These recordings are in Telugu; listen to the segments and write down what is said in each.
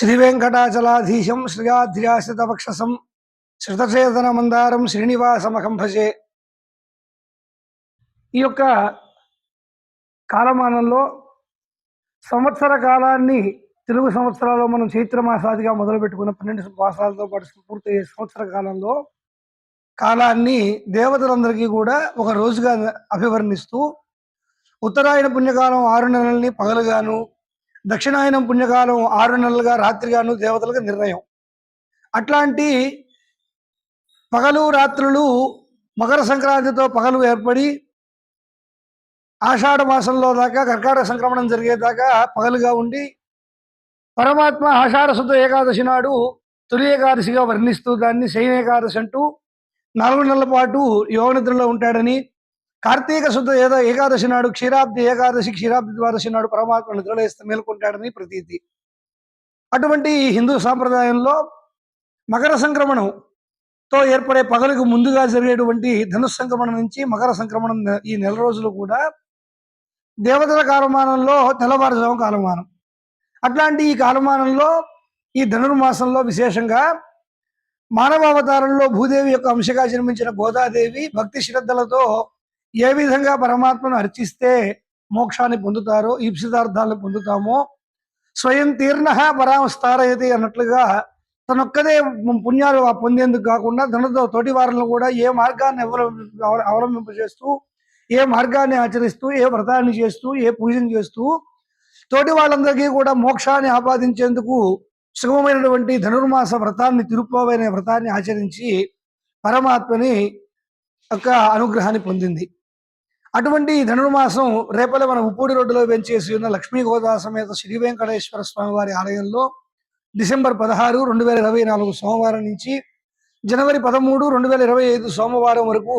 శ్రీవేంకటాచలాధీశం వెంకటాచలాధీశం శ్రియాధ్యాసితవక్షసం శృతచేతన మందారం శ్రీనివాసమఖం భజే ఈ యొక్క కాలమానంలో సంవత్సర కాలాన్ని తెలుగు సంవత్సరాల్లో మనం చైత్రమాసాదిగా మొదలుపెట్టుకున్న పన్నెండు మాసాలతో పాటు పూర్తయ్యే సంవత్సర కాలంలో కాలాన్ని దేవతలందరికీ కూడా ఒక రోజుగా అభివర్ణిస్తూ ఉత్తరాయణ పుణ్యకాలం ఆరు నెలల్ని పగలుగాను దక్షిణాయనం పుణ్యకాలం ఆరు నెలలుగా రాత్రిగాను దేవతలకు నిర్ణయం. అట్లాంటి పగలు రాత్రులు మకర సంక్రాంతితో పగలు ఏర్పడి ఆషాఢ మాసంలో దాకా కర్కాటక సంక్రమణం జరిగేదాకా పగలుగా ఉండి పరమాత్మ ఆషాఢ శుద్ధ ఏకాదశి నాడు తొలి ఏకాదశిగా వర్ణిస్తూ దాన్ని శయన ఏకాదశి అంటూ నాలుగు నెలల పాటు యోగనిద్రలో ఉంటాడని కార్తీక శుద్ధ ఏదో ఏకాదశి నాడు క్షీరాబ్ది ఏకాదశి క్షీరాబ్ది ద్వాదశి నాడు పరమాత్మ నిద్రలేస్తే మేల్కొంటాడని ప్రతీతి. అటువంటి ఈ హిందూ సాంప్రదాయంలో మకర సంక్రమణంతో ఏర్పడే పగలకు ముందుగా జరిగేటువంటి ధనుస్ సంక్రమణం నుంచి మకర సంక్రమణం ఈ నెల రోజులు కూడా దేవతల కాలమానంలో తెల్లవారుజాము కాలమానం. అట్లాంటి ఈ కాలమానంలో ఈ ధనుర్మాసంలో విశేషంగా మానవ అవతారంలో భూదేవి యొక్క అంశగా జన్మించిన గోదాదేవి భక్తి శ్రద్ధలతో ఏ విధంగా పరమాత్మను అర్చిస్తే మోక్షాన్ని పొందుతారో ఈప్సితార్థాలను పొందుతామో స్వయం తీర్ణ పరామస్తారయతి అన్నట్లుగా తనొక్కదే పుణ్యాలు పొందేందుకు కాకుండా తనతో తోటి వారిని కూడా ఏ మార్గాన్ని అవలంబ అవలంబింపజేస్తూ ఏ మార్గాన్ని ఆచరిస్తూ ఏ వ్రతాన్ని చేస్తూ ఏ పూజను చేస్తూ తోటి వాళ్ళందరికీ కూడా మోక్షాన్ని ఆపాదించేందుకు సుగమమైనటువంటి ధనుర్మాస వ్రతాన్ని తిరుప్పోవైన వ్రతాన్ని ఆచరించి పరమాత్మని యొక్క అనుగ్రహాన్ని పొందింది. అటువంటి ధనుర్మాసం రేపల మన ఉప్పూడి రోడ్డులో వెంచేసి ఉన్న లక్ష్మీ గోదా సమేత శ్రీ వెంకటేశ్వర స్వామి వారి ఆలయంలో డిసెంబర్ పదహారు రెండు వేల ఇరవై నాలుగు సోమవారం నుంచి జనవరి పదమూడు రెండు వేల ఇరవై ఐదు సోమవారం వరకు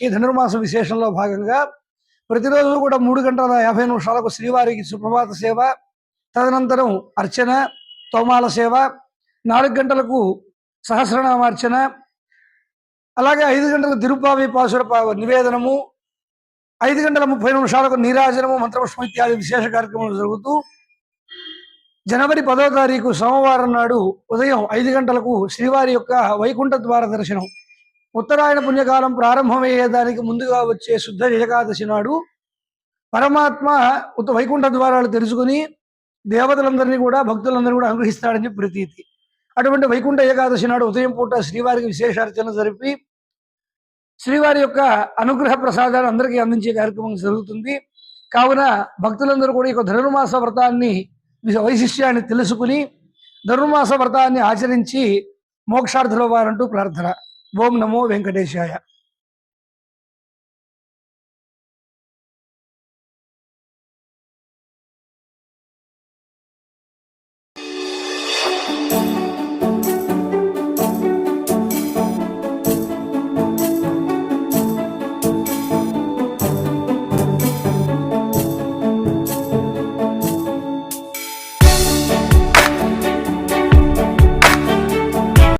ఈ ధనుర్మాస విశేషంలో భాగంగా ప్రతిరోజు కూడా మూడు గంటల యాభై నిమిషాలకు శ్రీవారికి సుప్రభాత సేవ తదనంతరం అర్చన తోమాల సేవ నాలుగు గంటలకు సహస్రనామార్చన అలాగే ఐదు గంటలకు తిరుపావి పాసుర నివేదనము ఐదు గంటల ముప్పై నిమిషాలకు నీరాజనము మంత్రపుష్పం ఇత్యాది విశేష కార్యక్రమాలు జరుగుతూ జనవరి పదో తారీఖు సోమవారం నాడు ఉదయం ఐదు గంటలకు శ్రీవారి యొక్క వైకుంఠ ద్వార దర్శనం. ఉత్తరాయణ పుణ్యకాలం ప్రారంభమయ్యేదానికి ముందుగా వచ్చే శుద్ధ ఏకాదశి నాడు పరమాత్మ ఉత్త వైకుంఠ ద్వారాలు తెరుచుకుని దేవతలందరినీ కూడా భక్తులందరినీ కూడా అనుగ్రహిస్తాడని ప్రతీతి. అటువంటి వైకుంఠ ఏకాదశి నాడు ఉదయం పూట శ్రీవారికి విశేషార్చన జరిపి శ్రీవారి యొక్క అనుగ్రహ ప్రసాదాలు అందరికీ అందించే కార్యక్రమం జరుగుతుంది. కావున భక్తులందరూ కూడా ఈ ధనుర్మాస వ్రతాన్ని వైశిష్యాన్ని తెలుసుకుని ధనుర్మాస వ్రతాన్ని ఆచరించి మోక్షార్థులవ్వాలంటూ ప్రార్థన. ఓం నమో వెంకటేశాయ.